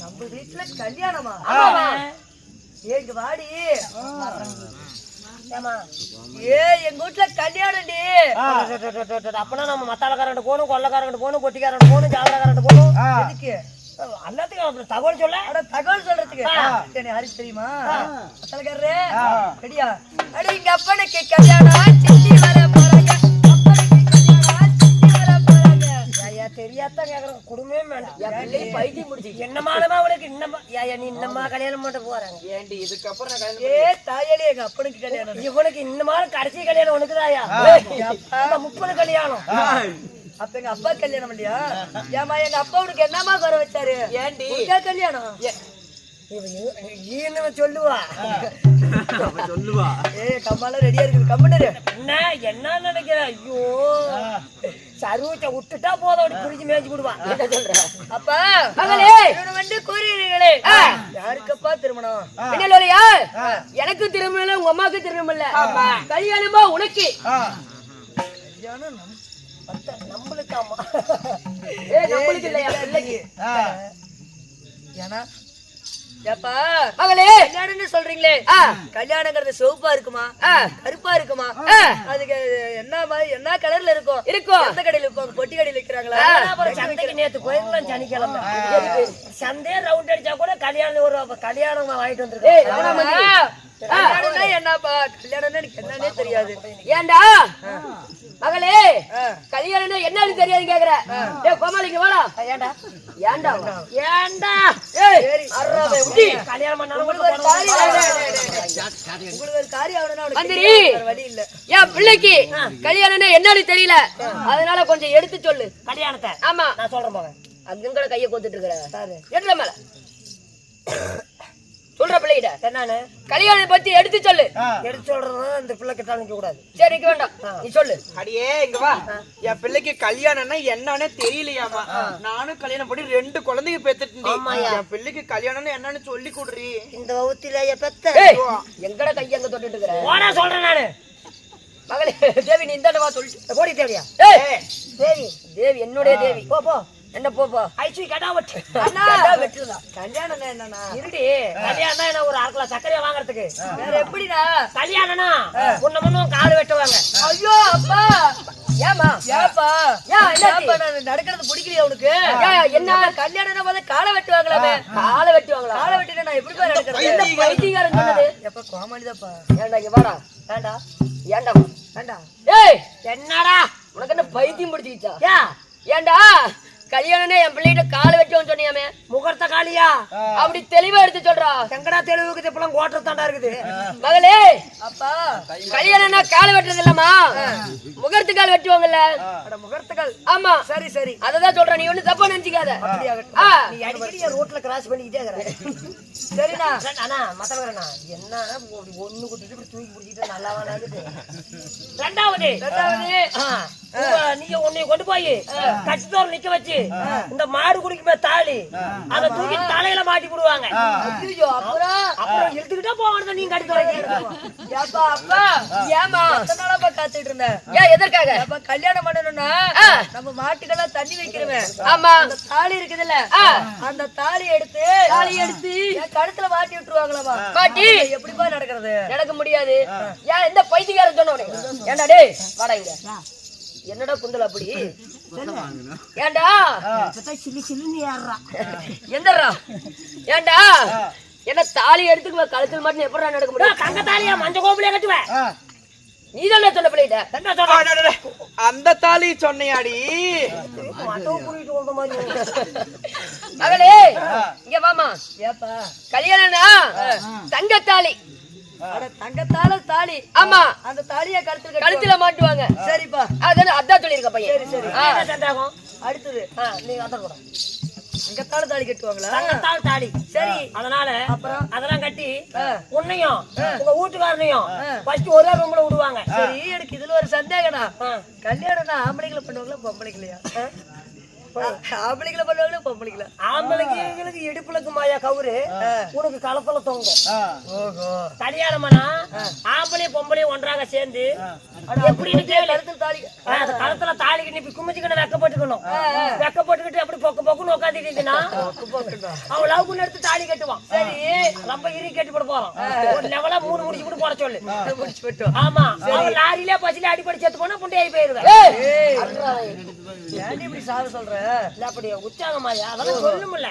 நம்ம வீட்டுல கல்யாணமா. ஏங்க வாடி. ஏமா ஏ எங்க வீட்டுல கல்யாணம்டி அப்பனா நம்ம மத்தாளக்காரன் போகணும் கொள்ளக்காரன் போகணும் பொட்டிக்காரன் போகணும் ஜாலக்காரன் போகணும். எதுக்கு? எல்லாத்துக்கும் தகவல் சொல்ல? அட தகவல் சொல்றதுக்கு. யாருக்கு தெரியுமா? அத்தலக்காரரு ரெடியா? அட இங்க அப்பனுக்கு கல்யாணம் ஐயா தெரியாதான் கேக்குறேன். குடும்பமே வேண்டாம். என் பிள்ளை பைத்தியம் முடிச்சு என்னமானமா அவளுக்கு இன்னமா ஐயா நீ இன்னமா கல்யாணம் பண்ணிட்டு போறாங்க? ஏண்டி இதுக்கப்புறம் நான் கல்யாணம் ஏ தாயலி எங்க அப்பனுக்கு கல்யாணம் இவனுக்கு இன்னமா கடைசி கல்யாணம் உனக்குதாயா? முப்பது கல்யாணம். அப்ப எங்க அப்பா கல்யாணம் இல்லையா? ஏமா எங்க அப்பா உனக்கு என்னமா குறை வச்சாரு? ஏண்டி? உனக்கா கல்யாணம்? ஈன்னு சொல்லுவா. சொல்லுவா. ஏ கம்மாலாம் ரெடியா இருக்குது கம்முனரு என்ன? என்ன நினைக்கிற? ஐயோ. சருவத்தை விட்டுட்டா போதும் அப்படி பிரிச்சு மேய்ச்சி விடுவான் என்ன சொல்ற? அப்பா மகளே. வந்து கூறுகிறீர்களே யாருக்கப்பா திருமணம்? பின்னலோலையா எனக்கு திரும்ப இல்ல உங்க அம்மாவுக்கு திரும்ப இல்ல. கல்யாணமா உனக்கு? கல்யாணம் நம்மளுக்கு ஆமா. ஏ நம்மளுக்கு இல்லையா பிள்ளைக்கு? ஏன்னா ஏப்பா? மகளே! கல்யாணம்னு சொல்றீங்களே. கல்யாணங்கிறது சிவப்பா இருக்குமா. கருப்பா இருக்குமா. அதுக்கு என்ன மாதிரி என்ன கலர்ல இருக்கும்? இருக்கும். எந்த கடையில இருக்கும்? பொட்டி கடையில விக்கிறாங்களா? அப்புறம் சந்தைக்கு நேத்து போயிருக்கலாம் சனிக்கிழமை? சந்தையே ரவுண்ட் அடிச்சா கூட கல்யாணம் ஒரு கல்யாணம் வாங்கிட்டு வந்துருக்கேன் என்னப்பா? கல்யாணம்னா எனக்கு என்னன்னே தெரியாது. ஏண்டா? மகளே. கல்யாணம் என்னன்னு தெரியாது கேக்குற. ஏய் கோமாளிக்கு வாடா. ஏண்டா? ஏண்டா? ஏண்டா? ஏய். அறவே உடி கல்யாணம் பண்ணாலும் ஒரு காரியம் உங்களுக்கு ஒரு மந்திரி. தெரியாது, வேற வழி இல்ல. என் பிள்ளைக்கு கல்யாணம்னா என்னன்னு தெரியல. அதனால கொஞ்சம் எடுத்து சொல்லு. கல்யாணத்தை? ஆமா. நான் சொல்றேன் போங்க அங்கங்கட கைய கோத்துட்டு இருக்கிற எடுற மேல. சொல்ற பிள்ளைகிட்ட. என்னன்னு கல்யாணம் பத்தி எடுத்து சொல்லு. எடுத்து சொல்றது இந்த பிள்ளை கிட்ட நிக்க கூடாது சரி நிக்க வேண்டாம். நீ சொல்லு. அடியே இங்க வா. என் பிள்ளைக்கு கல்யாணம்னா என்னன்னு தெரியலையாமா நானும் கல்யாணம் பண்ணி ரெண்டு குழந்தைங்க பெத்துட்டேன் என் பிள்ளைக்கு கல்யாணம்னு என்னன்னு சொல்லி கொடுறி. இந்த வகுத்தில பெத்த. எங்கட கைய அங்க தொட்டுட்டு இருக்கிற? ஓடா சொல்றேன் நானு. மகளே தேவி நீ இந்தாண்ட வா சொல்லிட்டு போடி தேவியா? ஏய். தேவி. தேவி என்னுடைய தேவி. போ போ. என்ன போ போ. ஐசி கடா வெட்டு. அண்ணா. கடா வெட்டுதா கல்யாணம்னா என்னன்னா இருடி. கல்யாணம் என்ன ஒரு அரை கிலோ சர்க்கரையா வாங்குறதுக்கு? வேற எப்படிடா கல்யாணம்னா உன்ன முன்னும் கால் வெட்டுவாங்க. ஐயோ அப்பா. ஏமா ஏப்பா? ஏன், என்னாச்சு? ஏப்பா நான் நடக்கிறது பிடிக்கலையா உனக்கு? என்ன? கல்யாணம் போது காலை வெட்டுவாங்களாமே? காலை வெட்டுவாங்களா? காலை வெட்டினா நான் எப்படி போய் நடக்கிறது? எந்த பைத்தியக்காரன் சொன்னது? எப்ப கோமாளிதாப்பா. ஏண்டா இங்க வாடா. ஏண்டா? வேண்டா ஏய்! என்னடா? உனக்கு என்ன பைத்தியம் பிடிச்சிக்கிச்சா? ஏண்டா? கல்யாணம்னே என் பிள்ளைகிட்ட காலை வெட்டுவோன்னு சொன்னியாமே. முகூர்த்த காலியா? அப்படி தெளிவா எடுத்து சொல்றா. எங்கடா தெளிவுக்கு இப்பெல்லாம் கோட்டத்தாண்டா இருக்குது? மகளே அப்பா. கல்யாணம்னா காலை வெட்டுறது இல்லம்மா. முகூர்த்த கால் வெட்டுவாங்கல்ல. அட முகூர்த்தங்கள் ஆமா. சரி சரி. அததான் சொல்றேன். நீ ஒண்ணு தப்பா நினைச்சுக்காத. நீ அடிக்கடி ரோட்ல கிராஸ் பண்ணிக்கிட்டே இருக்கிற. சரிண்ணா. அண்ணா மத்தவங்கண்ணா என்ன ஒண்ணு குட்டிட்டு தூக்கி பிடிச்சிட்டு நல்லா இருக்குது. ரெண்டாவது. ரெண்டாவது. நீங்க உன்னை கொண்டு போய் கட்சித்தோர் நிக்க வச்சு இந்த மாடு குடிக்குமே தாலி அதை தூக்கி தலையில மாட்டி விடுவாங்க அப்புறம் அப்புறம் இழுத்துக்கிட்டே போவாங்க நீங்க காத்துட்டு இருந்தேன்? ஏன் எதற்காக? அப்ப கல்யாணம் பண்ணணும்னா. நம்ம மாட்டுக்கெல்லாம் தண்ணி வைக்கிறோமே ஆமா. அந்த தாலி இருக்குதுல்ல. அந்த தாலி எடுத்து தாலி எடுத்து என் கழுத்துல மாட்டி விட்டுருவாங்களாமா மாட்டி. எப்படிப்பா நடக்கிறது? நடக்க முடியாது. ஏன் எந்த பைத்தியக்காரன் சொன்ன உனக்கு ஏண்டா டேய் வாடா இங்க. என்னடா குந்தல் அப்படி? ஏண்டா? எந்தரா ஏண்டா? என்ன தாலி எடுத்துக்குவ கழுத்தில் மட்டும் எப்படா நடக்க முடியும்? தங்க தாலியா மஞ்ச கோபிலே கட்டுவ? நீ தான் சொன்ன பிள்ளைகிட்ட. அந்த தாலி சொன்னையாடி. மகளே இங்க வாமா ஏப்பா. கல்யாணம்னா தங்க தாலி. தங்கத்தால தாலி. ஆமா. அந்த தாலிய கழுத்துல. கழுத்துல மாட்டுவாங்க. சரிப்பா. அதான் அதான் சொல்லிருக்க பையன். சரி, சரி. ஆ, சந்தேகம்? அடுத்தது. நீங்க அதான் கூட. தங்கத்தால தாலி கட்டுவாங்களா? தங்கத்தால் தாலி. சரி. அதனால அப்புறம்? அதெல்லாம் கட்டி. உன்னையும் உங்க வீட்டுக்காரனையும் ஃபர்ஸ்ட் ஒரே ரூம்ல விடுவாங்க. சரி எனக்கு இதுல ஒரு சந்தேகம்னா. கல்யாணம்னா ஆம்பளைங்களை பண்ணுவாங்களா பொம்பளைங்களையா? ஆம்பளைங்களை பண்ணுவாங்களா பொம்பளைங்களா? ஆம்பளைக்கு எங்களுக்கு இடுப்புலக்கு மாயா கவுரு. உனக்கு களத்துல தொங்கும். ஓஹோ. கல்யாணம்னா ஆம்பளையும் பொம்பளையும் ஒன்றாக சேர்ந்து எப்படின்னு கேளு கருத்தில் தாலி ஆ, அந்த களத்துல தாலி கட்டி குமிச்சுக்கணும் வெக்கப்பட்டுக்கணும். வெக்கப்பட்டுக்கிட்டு அப்படி பொக்க பொக்குன்னு உட்காந்துக்கிட்டுனா அவன் லவ் எடுத்து தாலி கட்டுவான். சரி. ரொம்ப இறுகி கட்டி போட போறோம். ஒரு லெவலா மூணு முடிச்சு போட்டு போட சொல்லு. முடிச்சு ஆமா. அவன் லாரியிலே அடிப்படி செத்து போனா புண்டையாகி போயிருவேன். இப்படி சாக சொல்ற? இல்ல அப்படி உற்சாகமாயா அதெல்லாம் சொல்லுமில்ல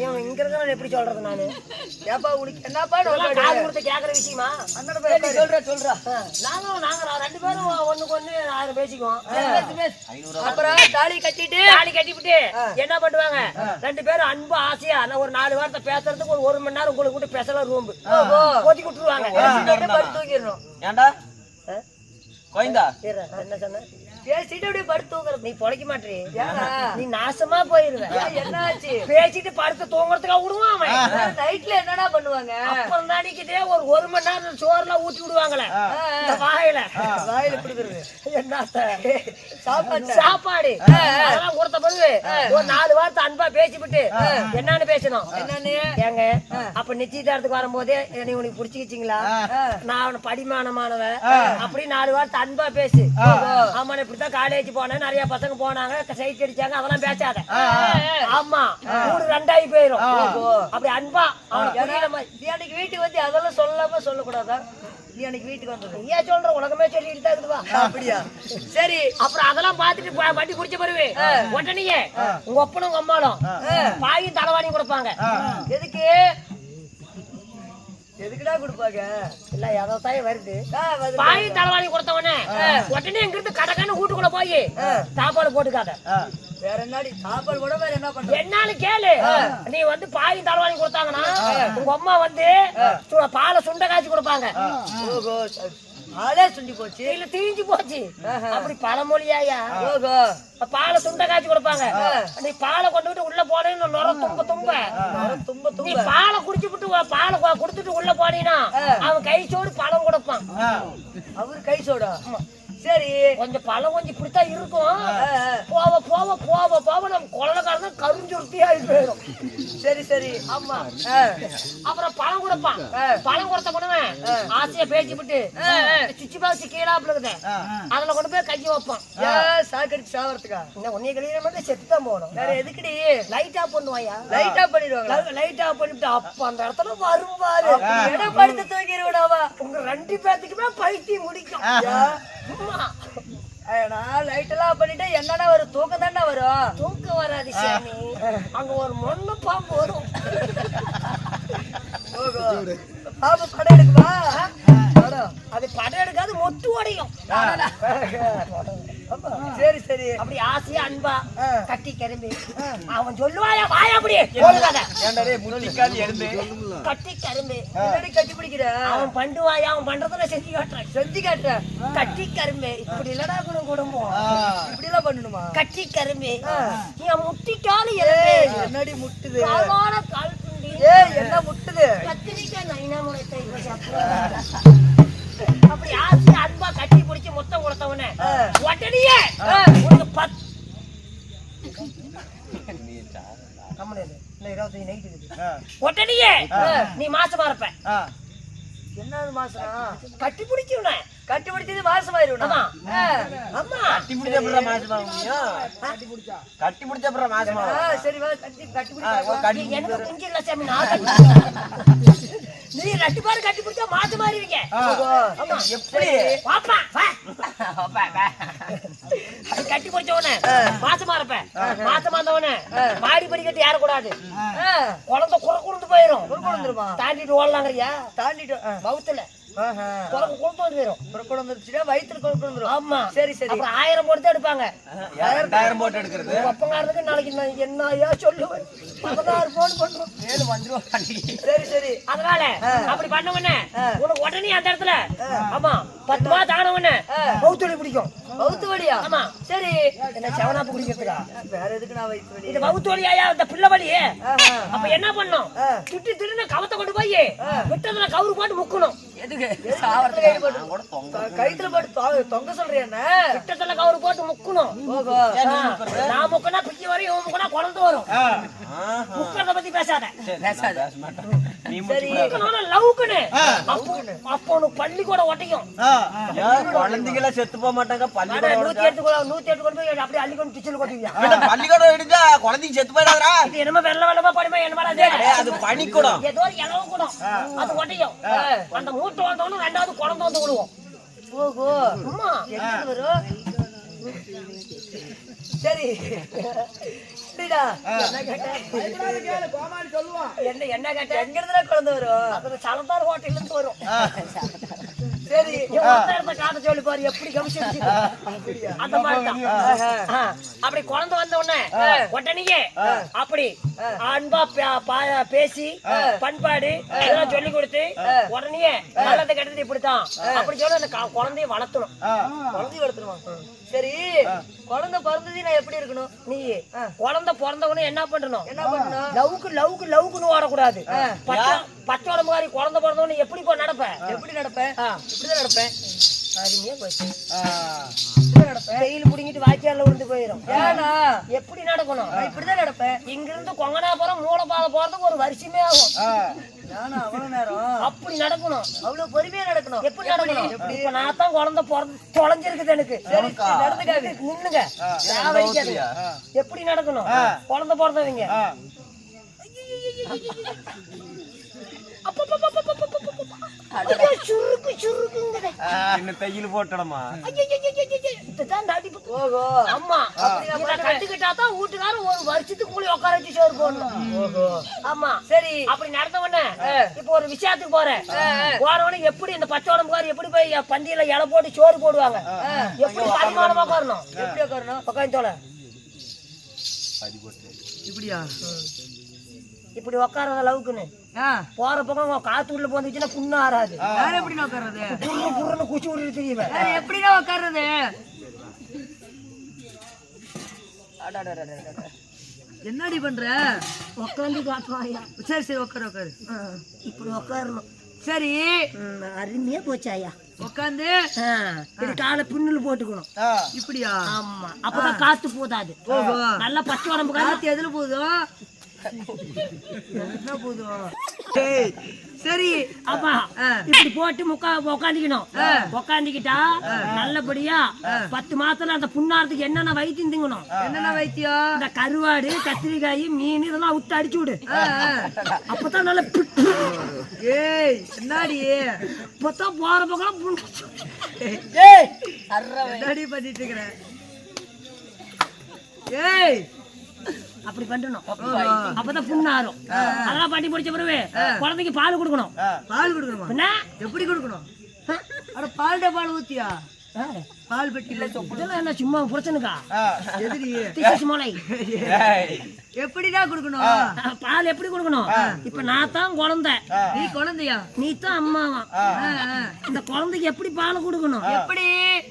இவன் இங்க இருக்கிறவன் எப்படி சொல்றது நானு? ஏப்பா உனக்கு என்னப்பா காது கொடுத்து கேக்குற விஷயமா? சொல்ற சொல்றா நாங்க நாங்க ரெண்டு பேரும் ஒண்ணுக்கு ஒண்ணு ஆயிரம் பேசிக்குவோம். அப்புறம் தாலி கட்டிட்டு தாலி கட்டிவிட்டு என்ன பண்ணுவாங்க? ரெண்டு பேரும் அன்பு ஆசையா நான் ஒரு நாலு வார்த்தை பேசுறதுக்கு ஒரு ஒரு மணி நேரம் உங்களுக்கு கூட்டு பேசலாம் ரூம் ஒதுக்கி விட்டுருவாங்க. தூங்கிடணும். ஏன்டா ஆ? கோயந்தா என்ன சொன்ன பேசிட்டு அப்படியே படுத்து தூங்குறது. நீ பொழைக்க மாட்டே நீ நாசமா போயிருவ. என்ன ஆச்சு பேசிட்டு படுத்து தூங்குறதுக்காக விடுவான் அவன். நைட்ல என்னடா பண்ணுவாங்க? அப்புறம் தாடிக்கிட்டே ஒரு ஒரு மணி நேரம் சோறுலாம் ஊத்தி விடுவாங்களே. இந்த வாயில. வாயில கொடுக்குறது. என்னத்த? சாப்பாடு. சாப்பாடு. அதெல்லாம் கொடுத்த பிறகு ஒரு நாலு வார்த்தை அன்பா பேசிவிட்டு என்னன்னு பேசணும். என்னன்னு? ஏங்க அப்ப நிச்சயதாரத்துக்கு வரும்போதே நீ உனக்கு புடிச்சுக்கிச்சீங்களா? நான் அவன படிமானமானவ அப்படி நாலு வார்த்தை அன்பா பேசு. ஆமா நான் இப்படித்தான் காலேஜ் போனேன். நிறைய பசங்க போனாங்க. சைட் அடிச்சாங்க. அதெல்லாம் பேசாத. ஆமா. ஊரு ரெண்டாயி போயிரும். அப்படி அன்பா அன்னைக்கு வீட்டுக்கு வந்து அதெல்லாம் சொல்லாம சொல்லக்கூடாதா நீ வீட்டுக்கு வந்தது நீயே சொல்ற? உலகமே சொல்லிட்டு தான் இருக்குதுவா அப்படியா? சரி. அப்புறம் அதெல்லாம் பார்த்துட்டு வண்டி குடிச்ச பிறகு உடனே உங்க ஒப்பனும் உங்க அம்மாலும் பாயும் தலைவாணியும் கொடுப்பாங்க. எதுக்கு? எதுக்குடா கொடுப்பாங்க? இல்ல எதோ தாய் வருது. பாயும் தலைவாணி கொடுத்தவனே. உடனே இங்க இருந்து கடற்கன்னு வீட்டுக்குள்ள போய் சாப்பாடு போட்டுக்காத. வேற என்னடி? சாப்பாடு கூட வேற என்ன பண்ற என்னாலும் கேளு. நீ வந்து பாயும் தலைவாணி கொடுத்தாங்கன்னா உங்க அம்மா வந்து சு- பாலை சுண்ட காய்ச்சி கொடுப்பாங்க. ஓஹோ ஆளே சுண்டி போச்சு. இல்ல தீஞ்சு போச்சு. அப்படி பழமொழியாயா? ஓஹோ. பாலை சுண்ட காய்ச்சி கொடுப்பாங்க. நீ பாலை கொண்டுகிட்டு உள்ள போனேன்னு நுர தும்ப தும்ப. தும்ப நீ தும்ப பாலை குடிச்சுட்டு வா- பாலை குடுத்துட்டு உள்ள போனீங்கன்னா அவன் கை சோறு பழம் கொடுப்பான். அவரு கை சோடா? சரி. கொஞ்சம் பழம் கொஞ்சம் இப்படித்தான் இருக்கும். போவ போவ போவ போவ நம்ம குழந்தைக்காரன் கருஞ்சுருத்தியா போயிடும். சரி சரி. ஆமா. அப்புறம் பழம் கொடுப்பான் பழம் கொடுத்த பண்ணுவேன் ஆசையா பேசிவிட்டு சுச்சி பாக்ஸ் கீழாப்புல இருக்குது. அதுல கொண்டு போய் கையை வைப்பான். சாக்கடிச்சு சாவறதுக்கா? இன்னும் உன்னைய கழியிற மாதிரி செத்து தான் போகணும். வேற எதுக்குடி? லைட் ஆஃப் பண்ணுவாயா? லைட் ஆஃப் பண்ணிடுவாங்களா? லைட் ஆஃப் பண்ணிட்டு அப்ப அந்த இடத்துல வரும் பாரு இடம் படுத்து தூக்கிடுவாடாவா உங்க ரெண்டு பேர்த்துக்குமே பைத்தியம் முடிக்கும் நான் லைட் எல்லாம் பண்ணிட்டா என்னடா வரும்? தூக்கம் தானே வரும். தூக்கம் வராது சாமி. அங்க ஒரு மண்ணு பாம்பு வரும். பாபு படம் எடுக்குமா? அது படம் எடுக்காது மொட்டு உடையும் சரி சரி. அப்படி ஆசையா அன்பா கட்டி கரும்பு அவன் சொல்லுவாயா வாயா அப்படி? முன்னிக்காது கட்டி கரும்பு கட்டி பிடிக்கிற? அவன் பண்ணுவாயா அவன் பண்றதுல செஞ்சு காட்டுறேன். செஞ்சு காட்டுறேன். கட்டி கரும்பு இப்படி இல்லடா குணம் குடும்பம். இப்படி எல்லாம் பண்ணணுமா? கட்டி கரும்பு என் முட்டிக்காலு எழுந்து என்னடி முட்டுது? கால் துண்டி. என்ன முட்டுது? கத்திரிக்காய் நைனா முளைத்த. அப்படி ஆசை அன்பா கட்டி முத்தம் கொடுத்தவன உடனே உனக்கு பத் கம்முனு இரு. இன்னும் இருபத்தஞ்சு night இருக்குது. உடனே நீ மாசமா இருப்ப. மாசம்? கட்டி பிடிச்சுன கட்டி பிடிச்சது மாசமாயிருவா ஆமா. ஆமா. கட்டி பிடிச்ச மாசமா கட்டி பிடிச்ச? மாசமா சரி வா கட்டி கட்டி பிடிச்சா எனக்கு சாமி நான் கட்டி நீ ரெண்டு பேரும் கட்டி பிடிச்சா மாத்து எப்படி? பாப்பா வா. அது கட்டி பிடிச்ச உடனே. மாசமா இருப்ப. மாசமா இருந்த உடனே மாடி படிக்கட்டு ஏறக்கூடாது குழந்தை குறை குறுந்து குழந்துருமா தாண்டிட்டு ஓடலாங்கறியா? தாண்டிட்டு பௌத்துல குறுந்து வந்துடும் புறக்குடம் வந்துருச்சுன்னா வயிற்றுல கொண்டு வந்துரும். ஆமா. சரி சரி. அப்புறம் ஆயிரம் போட்டு தான் எடுப்பாங்க. ரெண்டாயிரம் போட்டு எடுக்கிறது? ஒப்பங்காரத்துக்கு நாளைக்கு நான் என்னையா சொல்லுவேன். பதினாறு ஏழு வந்துருவோம் அன்னைக்கு. சரி சரி. அதனால அப்படி பண்ண உடனே உனக்கு உடனே அந்த இடத்துல ஆமா பத்து தான உடனே பௌத்தொழி பிடிக்கும். வவுத்து வலியா? ஆமா. சரி. என்ன செவனாப்பு குடிக்கிறதுக்கா வேற எதுக்கு நான் வயிற்று இது வவுத்து வழியாயா இந்த பிள்ளை வலி. அப்ப என்ன பண்ணும். திட்டு திட்டுன்னு கவத்தை கொண்டு போய் விட்டதுல கவுரு போட்டு முக்கணும். எதுக்கு? போட்டு? கைத்துல போட்டு தொ- தொங்க சொல்றியா என்ன? விட்டதுல கவுரு போட்டு முக்கணும். நான் முக்கனா பிச்சு வரும் இவன் முக்கனா குழந்தை வரும். முக்கிறத பத்தி பேசாத. சரி முக்கணும்னா லவ்க்குன்னு. அப்போ அப்போ உனக்கு பள்ளி கூட ஒட்டையும் குழந்தைகள செத்து போக மாட்டாங்க பள்ளிக்கூடம் நூத்தி எட்டு கூட நூத்தி எட்டு கொண்டு போய் அப்படியே அள்ளி கொண்டு கிச்சன் கொட்டுவியா பள்ளிக்கூடம் எடுத்தா குழந்தைங்க செத்து போயிடாதா இது என்னமோ வெள்ள வெள்ளமா படிமா என்ன அது? அது பனிக்கூடம். ஏதோ இளவு கூடம். அது ஒட்டையும் அந்த மூட்டை வந்தவனும் ரெண்டாவது குழந்தை வந்து விடுவோம் ஓஹோ. அம்மா எங்க வரும்? சரி. என்ன என்ன என்ன கேட்ட? எங்க இருந்தா குழந்தை வரும். அது சலந்தார் ஹோட்டல்ல இருந்து வரும் சரி காட்ட சொல்லி பாரு எப்படி கமிச்சு அந்த மாதிரி அப்படி குழந்தை வந்த உடனே உடனே அப்படி அன்பா பேசி பண்பாடு இதெல்லாம் சொல்லி கொடுத்து உடனே நல்லது கெட்டது இப்படித்தான். அப்படி சொல்லி அந்த குழந்தைய வளர்த்தணும் குழந்தை வளர்த்துருவாங்க சரி குழந்தை பிறந்தது நான் எப்படி இருக்கணும்? நீ குழந்தை பிறந்தவனே என்ன பண்ணணும் என்ன பண்ணணும்? லவ்க்கு லவ்க்கு லவ்க்குன்னு ஓடக்கூடாது. பச்சை பச்சை உடம்பு மாதிரி குழந்தை பிறந்தவனே எப்படி போ நடப்ப? எப்படி நடப்பேன். இப்படிதான் நடப்பேன் அருமையா போச்சு. வெயில் புடிங்கிட்டு வாய்க்கால்ல விழுந்து போயிடும் ஏனா எப்படி நடக்கணும்? இப்படிதான் நடப்பேன் இங்கிருந்து கொங்கனாபுரம் மூலப்பாதை போறதுக்கு ஒரு வருஷமே ஆகும். அப்படி நடக்கணும். அவ்வளவு பொறுமையா நடக்கணும். எப்படி நடக்கணும்? இப்ப நான் தான் குழந்தை பிறந்து தொலைஞ்சிருக்குது எனக்கு. நடந்துக்காது. நின்னுங்க. எப்படி நடக்கணும்? குழந்தை பிறந்தவங்க. ஐயோ, சுருக்கு சுருக்குங்குதே. இன்னும் தையல் போட்டடமா. ஓஹோ அம்மா இதை கட்டுக்கிட்டா தான் வீட்டுக்காரர் ஒரு வருஷத்துக்கு கூலி உட்கார வச்சு சோறு போடணும் ஓஹோ ஆமா சரி அப்படி நடந்த உடனே இப்போ ஒரு விஷயத்துக்கு போறேன் போனவனே எப்படி இந்த பச்சை உடம்புக்காரர் எப்படி போய் பந்தியில இலை போட்டு சோறு போடுவாங்க எப்படி பரிமாணமா உட்காரணும் எப்படி உட்காரணும் உட்காந்து தோல இப்படியா இப்படி உட்கார அளவுக்குன்னு ஆ போற பக்கம் காத்து உள்ள போந்துச்சுன்னா புண்ணு ஆறாது. வேற எப்படி உட்கார்றது? புண்ணு புண்ணு குச்சி விட்டு தெரியுமே? வேற எப்படிடா உட்கார்றது? என்னடி பண்ற? உட்காந்து காட்டுவாயா சரி சரி உட்காரு உட்காரு இப்படி உட்காரணும் சரி. அருமையா போச்சாயா? உட்காந்து இது காலை பின்னுல போட்டுக்கணும். இப்படியா? ஆமா. அப்பதான் காத்து போதாது. ஓஹோ. நல்லா பச்சை உடம்பு காத்து காத்து எதுல போதும் என்ன போதும் சரி ஆமா இப்படி போட்டு முக்கா உக்காந்துக்கணும். உக்காந்துக்கிட்டா நல்லபடியா பத்து மாசத்துல அந்த புண்ணாரத்துக்கு என்னென்ன வைத்தியம் திங்கணும்? என்னென்ன வைத்தியம்? இந்த கருவாடு கத்திரிக்காய் மீன் இதெல்லாம் விட்டு அடிச்சு விடு. அப்பதான் நல்ல ஏய் என்னடி இப்பதான் போற பக்கம் புண்ணு என்னடி பண்ணிட்டு இருக்கிற? ஏய் அப்படி பண்ணணும் அப்பதான் புண்ணாரும் அதெல்லாம் பாட்டி முடிச்ச பிறகு குழந்தைக்கு பால் கொடுக்கணும். பால் கொடுக்கணுமா? என்ன எப்படி கொடுக்கணும்? அட பால்டா பால் ஊத்தியா? பால் பெட்டில இதெல்லாம் என்ன சும்மா திசு மலை எப்படிடா கொடுக்கணும்? பால் எப்படி கொடுக்கணும்? இப்ப நான் தான் குழந்தை. நீ குழந்தையா? நீ தான் அம்மாவா. இந்த குழந்தைக்கு எப்படி பால் கொடுக்கணும்? எப்படி?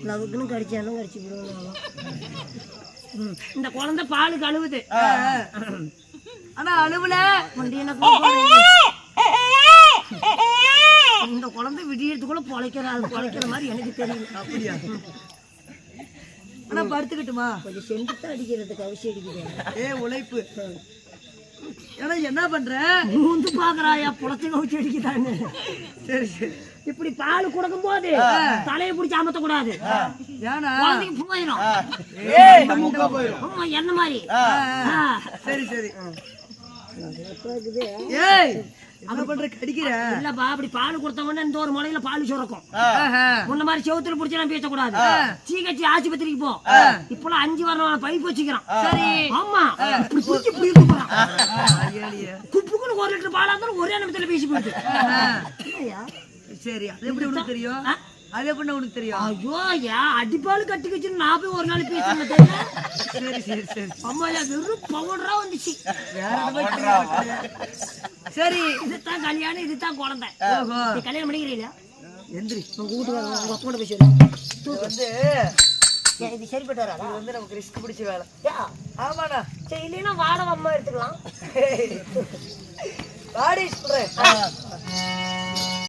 லவுக்குன்னு கடிச்சாலும் கடிச்சு விடுவாங்க இந்த குழந்தை பால் கழுவுது. ஆனா அழுவுல? இந்த குழந்தை விடியறதுக்குள்ள பொழைக்கிறாரு பொழைக்கிற. மாதிரி எனக்கு தெரியல. அப்படியா? ஆனா படுத்துக்கிட்டுமா? கொஞ்சம் செண்டுத்து அடிக்கிறதுக்கு அவசியம் அடிக்குது ஏ உழைப்பு. ஏன்னா என்ன பண்ற? மூந்து பாக்குறாயா? புலத்து கவுச்சி அடிக்குதான்னு சரி சரி. இப்படி பால் கொடுக்கும் போது தலையை பிடிச்சி அமத்த கூடாது போயிடும் என்ன மாதிரி. சரி சரி. ஏய் என்ன பண்ற? கடிக்கிற? இல்லப்பா அப்படி பால் கொடுத்த உடனே இந்த ஒரு முறையில பால் சுரக்கும். முன்ன மாதிரி செவுத்துல பிடிச்சலாம் பேசக்கூடாது. சீக்கச்சி ஆஸ்பத்திரிக்கு போ. இப்பெல்லாம் அஞ்சு வாரம் பைப் வச்சுக்கிறான். சரி. ஆமா. இப்படி பிடிச்சி இப்படி இருக்க போறான் ஏழியே. குப்புக்குன்னு ஒரு லிட்டர் பாலா இருந்தாலும் ஒரே நிமிஷத்துல பேசி. இல்லையா? சரி அது எப்படி உனக்கு தெரியும்? அது எப்படி உனக்கு தெரியும்? ஐயோ ஏன் அடிப்பால் கட்டிக்கிச்சுன்னு நான் போய் ஒரு நாள் பேசுறேன்? சரி சரி சரி. அம்மா வெறும் பவுடரா வந்துச்சு. வேற. சரி. இதுதான் கல்யாணம் இதுதான் குழந்தை. கல்யாணம் பண்ணிக்கிறீங்களா? எந்திரி. உங்க வீட்டுக்காரங்க உங்க அப்பா பேசுறேன் வந்து இது சரிப்பட்டு வராதா இது வந்து நமக்கு ரிஸ்க் பிடிச்ச வேலை. யா ஆமாண்ணா. சரி இல்லைன்னா வாடகை அம்மா எடுத்துக்கலாம். வாடி சொல்றேன்.